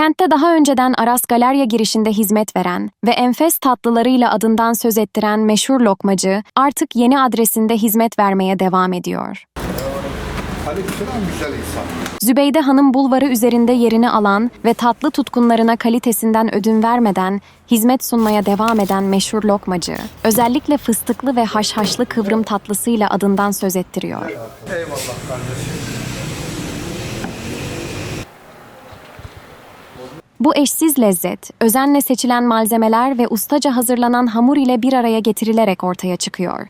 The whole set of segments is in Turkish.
Kentte daha önceden Aras Galerya girişinde hizmet veren ve enfes tatlılarıyla adından söz ettiren meşhur lokmacı artık yeni adresinde hizmet vermeye devam ediyor. Zübeyde Hanım bulvarı üzerinde yerini alan ve tatlı tutkunlarına kalitesinden ödün vermeden hizmet sunmaya devam eden meşhur lokmacı, özellikle fıstıklı ve haşhaşlı kıvrım tatlısıyla adından söz ettiriyor. Eyvallah kardeşim. Bu eşsiz lezzet, özenle seçilen malzemeler ve ustaca hazırlanan hamur ile bir araya getirilerek ortaya çıkıyor.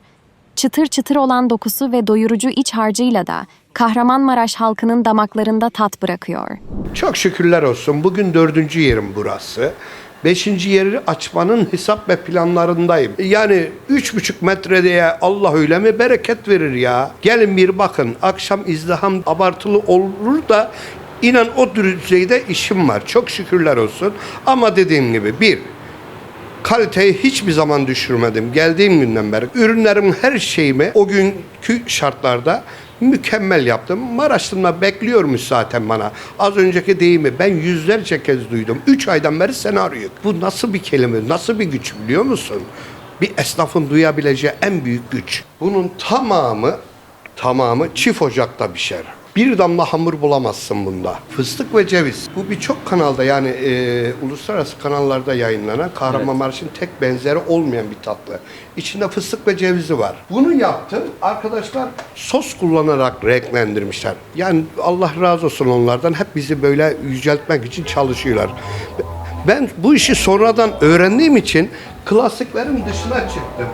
Çıtır çıtır olan dokusu ve doyurucu iç harcıyla da Kahramanmaraş halkının damaklarında tat bırakıyor. Çok şükürler olsun. Bugün dördüncü yerim burası. Beşinci yeri açmanın hesap ve planlarındayım. Yani üç buçuk metreye Allah öyle mi bereket verir ya. Gelin bir bakın. Akşam izdiham abartılı olur da inan o düzeyde işim var. Çok şükürler olsun. Ama dediğim gibi bir, kaliteyi hiçbir zaman düşürmedim. Geldiğim günden beri ürünlerim her şeyimi o günkü şartlarda mükemmel yaptım. Maraşlı'nda bekliyormuş zaten bana. Az önceki deyimi ben yüzlerce kez duydum. Üç aydan beri senaryo. Bu nasıl bir kelime, nasıl bir güç biliyor musun? Bir esnafın duyabileceği en büyük güç. Bunun tamamı, tamamı çift ocakta pişer. Bir damla hamur bulamazsın bunda. Fıstık ve ceviz. Bu birçok kanalda yani e, uluslararası kanallarda yayınlanan Kahramanmaraş'ın tek benzeri olmayan bir tatlı. İçinde fıstık ve cevizi var. Bunu yaptım. Arkadaşlar sos kullanarak renklendirmişler. Yani Allah razı olsun onlardan. Hep bizi böyle yüceltmek için çalışıyorlar. Ben bu işi sonradan öğrendiğim için klasiklerin dışına çıktım.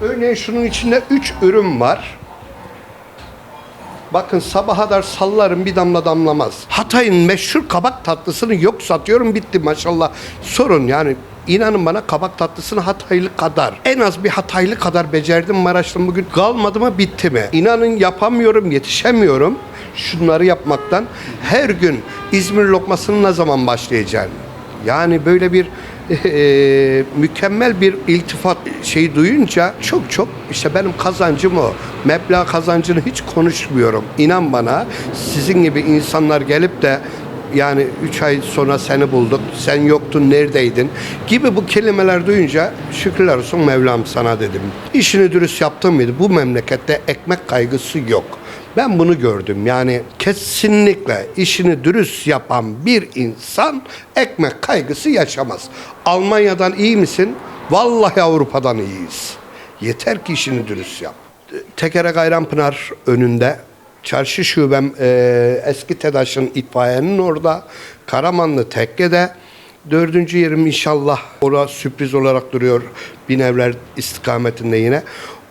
Örneğin şunun içinde 3 ürün var. Bakın sabaha kadar sallarım bir damla damlamaz. Hatay'ın meşhur kabak tatlısını yok satıyorum bitti maşallah. Sorun yani inanın bana kabak tatlısını Hataylı kadar en az bir Hataylı kadar becerdim Maraş'ta bugün kalmadı mı bitti mi? İnanın yapamıyorum yetişemiyorum şunları yapmaktan. Her gün İzmir lokmasını ne zaman başlayacaksın? Yani böyle bir eee, mükemmel bir iltifat şeyi duyunca çok çok işte benim kazancım o. Meblağ kazancını hiç konuşmuyorum. İnan bana sizin gibi insanlar gelip de yani 3 ay sonra seni bulduk, sen yoktun, neredeydin gibi bu kelimeler duyunca şükürler olsun Mevlam sana dedim. İşini dürüst yaptın mıydı? Bu memlekette ekmek kaygısı yok. Ben bunu gördüm. Yani kesinlikle işini dürüst yapan bir insan ekmek kaygısı yaşamaz. Almanya'dan iyi misin? Vallahi Avrupa'dan iyiyiz. Yeter ki işini dürüst yap. Tekere Gayranpınar önünde çarşı şubem e, eski TEDAŞ'ın itfaiyenin orada Karamanlı Tekke'de Dördüncü yerim inşallah orada sürpriz olarak duruyor. Binevler istikametinde yine.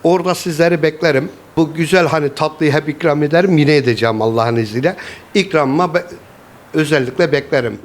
Orada sizleri beklerim. Bu güzel hani tatlıyı hep ikram ederim. Yine edeceğim Allah'ın izniyle. İkramıma be- özellikle beklerim.